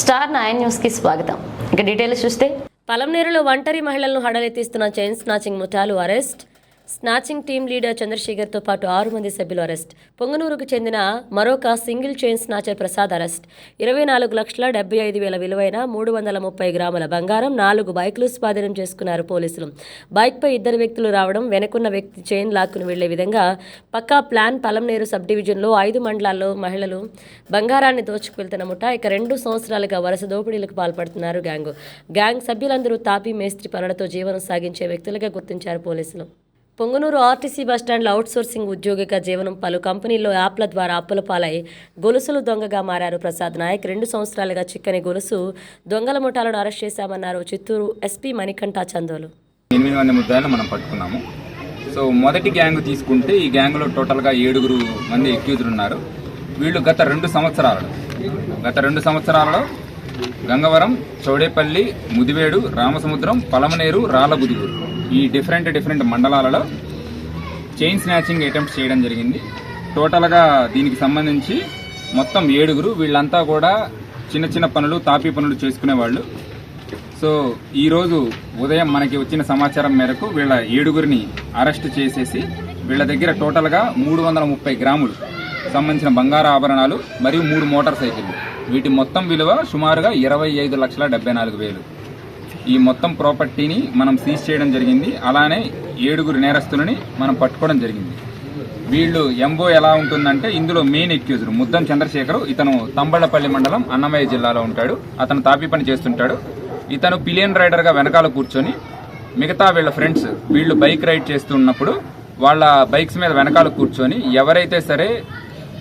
Star nine న్యూస్కి స్వాగతం. ఇక డీటెయిల్స్ చూస్తే పలంనేరులో ఒంటరి మహిళలను హడలెత్తిస్తున్న చైన్ స్నాచింగ్ ముఠాలు అరెస్ట్. స్నాచింగ్ టీం లీడర్ చంద్రశేఖర్తో పాటు ఆరు మంది సభ్యులు అరెస్ట్. పొంగనూరుకు చెందిన మరొక single chain snatcher Prasad arrest. ఇరవై నాలుగు లక్షల డెబ్బై ఐదు వేల విలువైన మూడు వందల ముప్పై గ్రాముల బంగారం నాలుగు బైకులు స్వాధీనం చేసుకున్నారు పోలీసులు. బైక్పై ఇద్దరు వ్యక్తులు రావడం వెనకున్న వ్యక్తి చైన్ లాక్కును వెళ్ళే విధంగా పక్కా ప్లాన్ పలంనేరు సబ్ డివిజన్లో ఐదు మండలాల్లో మహిళలు బంగారాన్ని దోచుకువెళ్తున్న ముఠ. ఇక రెండు సంవత్సరాలుగా వరుస దోపిడీలకు పాల్పడుతున్నారు గ్యాంగ్. గ్యాంగ్ సభ్యులందరూ తాపీ మేస్త్రి పనులతో జీవనం సాగించే వ్యక్తులుగా గుర్తించారు పోలీసులు. పొంగనూరు ఆర్టీసీ బస్టాండ్లో అవుట్సోర్సింగ్ ఉద్యోగిగా జీవనం పలు కంపెనీల్లో యాప్ల ద్వారా అప్పుల పాలై గొలుసులు దొంగగా మారారు ప్రసాద్ నాయక్. రెండు సంవత్సరాలుగా చిక్కని గొలుసు దొంగల ముఠాలను అరెస్ట్ చేశామన్నారు చిత్తూరు ఎస్పీ మణికంఠ చందోలు. ఎనిమిది మంది ముద్దాయిలు మనం పట్టుకున్నాము. సో మొదటి గ్యాంగ్ తీసుకుంటే ఈ గ్యాంగ్లో టోటల్గా ఏడుగురు మంది ఎక్యూజులు ఉన్నారు. వీళ్ళు గత రెండు సంవత్సరాలలో గత రెండు సంవత్సరాలలో గంగవరం చౌడేపల్లి ముదివేడు రామసముద్రం పలమనేరు రాళ్ళబుదుగు ఈ డిఫరెంట్ డిఫరెంట్ మండలాలలో చైన్ స్నాచింగ్ అటెంప్ట్ చేయడం జరిగింది. టోటల్గా దీనికి సంబంధించి మొత్తం ఏడుగురు వీళ్ళంతా కూడా చిన్న చిన్న పనులు తాపీ పనులు చేసుకునేవాళ్ళు. సో ఈరోజు ఉదయం మనకి వచ్చిన సమాచారం మేరకు వీళ్ళ ఏడుగురిని అరెస్ట్ చేసేసి వీళ్ళ దగ్గర టోటల్గా మూడు వందల ముప్పై గ్రాములు సంబంధించిన బంగారు ఆభరణాలు మరియు మూడు మోటార్ సైకిళ్ళు. వీటి మొత్తం విలువ సుమారుగా ఇరవై ఐదు లక్షల డెబ్బై నాలుగు వేలు. ఈ మొత్తం ప్రాపర్టీని మనం సీజ్ చేయడం జరిగింది. అలానే ఏడుగురు నేరస్తులని మనం పట్టుకోవడం జరిగింది. వీళ్ళు ఎంబో ఎలా ఉంటుందంటే ఇందులో మెయిన్ ఎక్యూజర్ ముద్దం చంద్రశేఖర్ ఇతను తంబళ్ళపల్లి మండలం అన్నమయ్య జిల్లాలో ఉంటాడు. అతను తాపీ పని చేస్తుంటాడు. ఇతను పిలియన్ రైడర్గా వెనకాల కూర్చొని మిగతా వీళ్ళ ఫ్రెండ్స్ వీళ్ళు బైక్ రైడ్ చేస్తున్నప్పుడు వాళ్ళ బైక్స్ మీద వెనకాల కూర్చొని ఎవరైతే సరే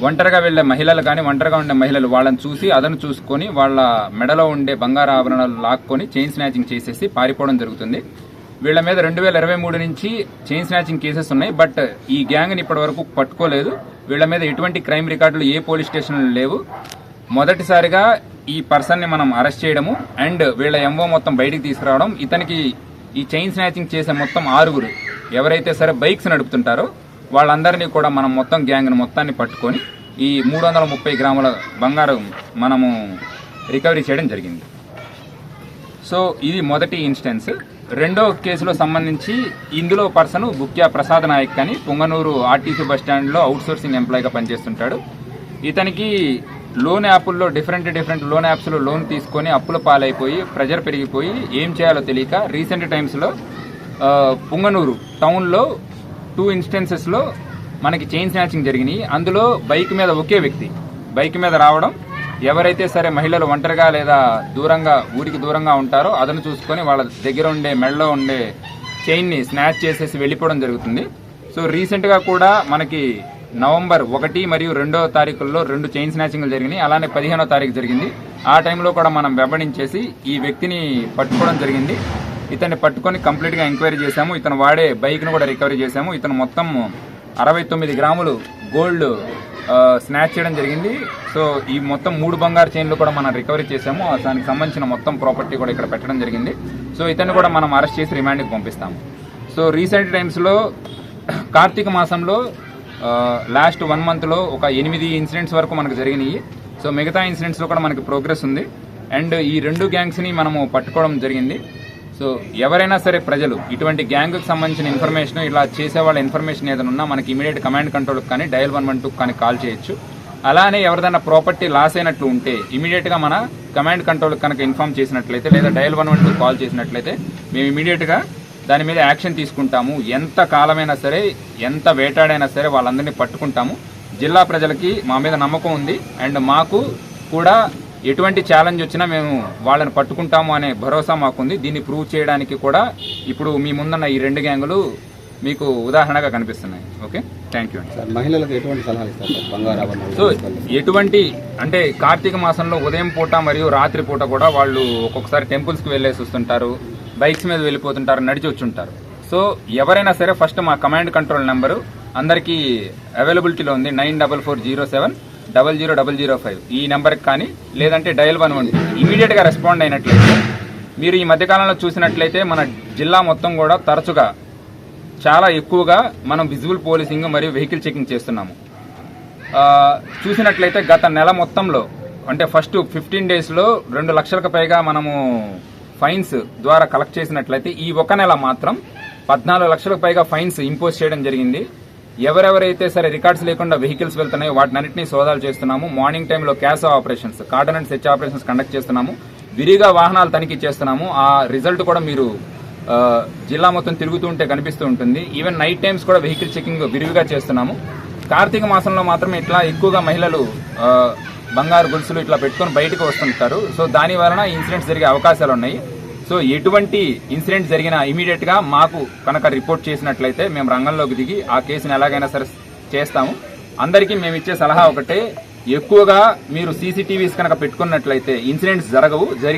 ఒంటరిగా వెళ్ళే మహిళలు కానీ ఒంటరిగా ఉండే మహిళలు వాళ్ళని చూసి అదను చూసుకొని వాళ్ళ మెడలో ఉండే బంగారు ఆభరణాలు లాక్కొని చైన్ స్నాచింగ్ చేసేసి పారిపోవడం జరుగుతుంది. వీళ్ళ మీద రెండు వేల ఇరవై మూడు నుంచి చైన్ స్నాచింగ్ కేసెస్ ఉన్నాయి. బట్ ఈ గ్యాంగ్ని ఇప్పటి వరకు పట్టుకోలేదు. వీళ్ళ మీద ఎటువంటి క్రైమ్ రికార్డులు ఏ పోలీస్ స్టేషన్లు లేవు. మొదటిసారిగా ఈ పర్సన్ని మనం అరెస్ట్ చేయడము. అండ్ వీళ్ళ ఎంఓ మొత్తం బయటికి తీసుకురావడం. ఇతనికి ఈ చైన్ స్నాచింగ్ చేసే మొత్తం ఆరుగురు. ఎవరైతే సరే బైక్స్ నడుపుతుంటారో వాళ్ళందరినీ కూడా మనం మొత్తం గ్యాంగ్ను మొత్తాన్ని పట్టుకొని ఈ మూడు వందల ముప్పై గ్రాముల బంగారం మనము రికవరీ చేయడం జరిగింది. సో ఇది మొదటి ఇన్స్టెన్స్. రెండో కేసులో సంబంధించి ఇందులో పర్సన్ బుక్యా ప్రసాద్ నాయక్ అని పొంగనూరు ఆర్టీసీ బస్ స్టాండ్లో అవుట్ సోర్సింగ్ ఎంప్లాయీగా పనిచేస్తుంటాడు. ఇతనికి లోన్ యాప్ల్లో డిఫరెంట్ డిఫరెంట్ లోన్ యాప్స్లో లోన్ తీసుకొని అప్పుల పాలైపోయి ప్రెజర్ పెరిగిపోయి ఏం చేయాలో తెలియక రీసెంట్ టైమ్స్లో పుంగనూరు టౌన్లో టూ ఇన్స్టెన్సెస్లో మనకి చైన్ స్నాచింగ్ జరిగినాయి. అందులో బైక్ మీద ఒకే వ్యక్తి. బైక్ మీద రావడం ఎవరైతే సరే మహిళలు ఒంటరిగా లేదా దూరంగా ఊరికి దూరంగా ఉంటారో అదను చూసుకొని వాళ్ళ దగ్గర ఉండే మెడలో ఉండే చైన్ని స్నాచ్ చేసేసి వెళ్ళిపోవడం జరుగుతుంది. సో రీసెంట్గా కూడా మనకి నవంబర్ ఒకటి మరియు రెండో తారీఖుల్లో రెండు చైన్ స్నాచింగ్లు జరిగినాయి. అలానే పదిహేనో తారీఖు జరిగింది. ఆ టైంలో కూడా మనం వెంబడించేసి ఈ వ్యక్తిని పట్టుకోవడం జరిగింది. ఇతన్ని పట్టుకొని కంప్లీట్గా ఎంక్వైరీ చేశాము. ఇతను వాడే బైక్ను కూడా రికవరీ చేశాము. ఇతను మొత్తం అరవై తొమ్మిది గ్రాములు గోల్డ్ స్నాచ్ చేయడం జరిగింది. సో ఈ మొత్తం మూడు బంగారు చైన్లు కూడా మనం రికవరీ చేశాము. దానికి సంబంధించిన మొత్తం ప్రాపర్టీ కూడా ఇక్కడ పెట్టడం జరిగింది. సో ఇతన్ని కూడా మనం అరెస్ట్ చేసి రిమాండ్కి పంపిస్తాము. సో రీసెంట్ టైమ్స్లో కార్తీక మాసంలో లాస్ట్ వన్ మంత్లో ఒక ఎనిమిది ఇన్సిడెంట్స్ వరకు మనకు జరిగినాయి. సో మిగతా ఇన్సిడెంట్స్లో కూడా మనకి ప్రోగ్రెస్ ఉంది. అండ్ ఈ రెండు గ్యాంగ్స్ని మనము పట్టుకోవడం జరిగింది. సో ఎవరైనా సరే ప్రజలు ఇటువంటి గ్యాంగ్కి సంబంధించిన ఇన్ఫర్మేషన్ ఇలా చేసే వాళ్ళ ఇన్ఫర్మేషన్ ఏదైనా ఉన్నా మనకి ఇమీడియట్ కమాండ్ కంట్రోల్కి కానీ డయల్ వన్ వన్ టూకి కానీ కాల్ చేయొచ్చు. అలానే ఎవరిదైనా ప్రాపర్టీ లాస్ అయినట్లు ఉంటే ఇమీడియట్గా మన కమాండ్ కంట్రోల్ కనుక ఇన్ఫార్మ్ చేసినట్లయితే లేదా dial one one two call చేసినట్లయితే మేము ఇమీడియట్గా దాని మీద యాక్షన్ తీసుకుంటాము. ఎంత కాలమైనా సరే ఎంత వేటాడైనా సరే వాళ్ళందరినీ పట్టుకుంటాము. జిల్లా ప్రజలకి మా మీద నమ్మకం ఉంది. అండ్ మాకు కూడా ఎటువంటి ఛాలెంజ్ వచ్చినా మేము వాళ్ళని పట్టుకుంటాము అనే భరోసా మాకుంది. దీన్ని ప్రూవ్ చేయడానికి కూడా ఇప్పుడు మీ ముందున్న ఈ రెండు గ్యాంగులు మీకు ఉదాహరణగా కనిపిస్తున్నాయి. ఓకే థ్యాంక్ యూ అండి మహిళలకు ఎటువంటి సలహాలు ఇస్తారు సో ఎటువంటి అంటే కార్తీక మాసంలో ఉదయం పూట మరియు రాత్రి పూట కూడా వాళ్ళు ఒక్కొక్కసారి టెంపుల్స్కి వెళ్ళేసి వస్తుంటారు బైక్స్ మీద వెళ్ళిపోతుంటారు నడిచి వచ్చుంటారు. సో ఎవరైనా సరే ఫస్ట్ మా కమాండ్ కంట్రోల్ నెంబరు అందరికీ అవైలబిలిటీలో ఉంది nine double four zero seven double zero double zero five ఈ నెంబర్కి కానీ లేదంటే డయల్ వన్ వన్ ఇమీడియట్గా రెస్పాండ్ అయినట్లయితే మీరు ఈ మధ్యకాలంలో చూసినట్లయితే మన జిల్లా మొత్తం కూడా తరచుగా చాలా ఎక్కువగా మనం విజువల్ పోలీసింగ్ మరియు వెహికల్ చెకింగ్ చేస్తున్నాము. చూసినట్లయితే గత నెల మొత్తంలో అంటే ఫస్ట్ ఫిఫ్టీన్ డేస్లో రెండు లక్షలకు పైగా మనము ఫైన్స్ ద్వారా కలెక్ట్ చేసినట్లయితే ఈ ఒక నెల మాత్రం పద్నాలుగు లక్షలకు పైగా ఫైన్స్ ఇంపోజ్ చేయడం జరిగింది. ఎవరెవరైతే సరే రికార్డ్స్ లేకుండా వెహికల్స్ వెళ్తున్నాయో వాటినన్నింటినీ సోదాలు చేస్తున్నాము. మార్నింగ్ టైంలో cash operations cordon and search operations conduct చేస్తున్నాము. విరిగా వాహనాలు తనిఖీ చేస్తున్నాము. ఆ రిజల్ట్ కూడా మీరు జిల్లా మొత్తం తిరుగుతూ ఉంటే కనిపిస్తూ ఉంటుంది. ఈవెన్ నైట్ టైమ్స్ కూడా వెహికల్ చెకింగ్ విరివిగా చేస్తున్నాము. కార్తీక మాసంలో మాత్రం ఇట్లా ఎక్కువగా మహిళలు బంగారు గొలుసులు ఇట్లా పెట్టుకొని బయటకు వస్తుంటారు. సో దాని వలన ఇన్సిడెంట్స్ జరిగే అవకాశాలు ఉన్నాయి. సో ఎటువంటి ఇన్సిడెంట్ జరిగినా ఇమీడియట్గా మాకు కనుక రిపోర్ట్ చేసినట్లయితే మేము రంగంలోకి దిగి ఆ కేసును ఎలాగైనా సరే చేస్తాము. అందరికీ మేము ఇచ్చే సలహా ఒకటే ఎక్కువగా మీరు సీసీటీవీస్ కనుక పెట్టుకున్నట్లయితే ఇన్సిడెంట్స్ జరగవు. జరిగిన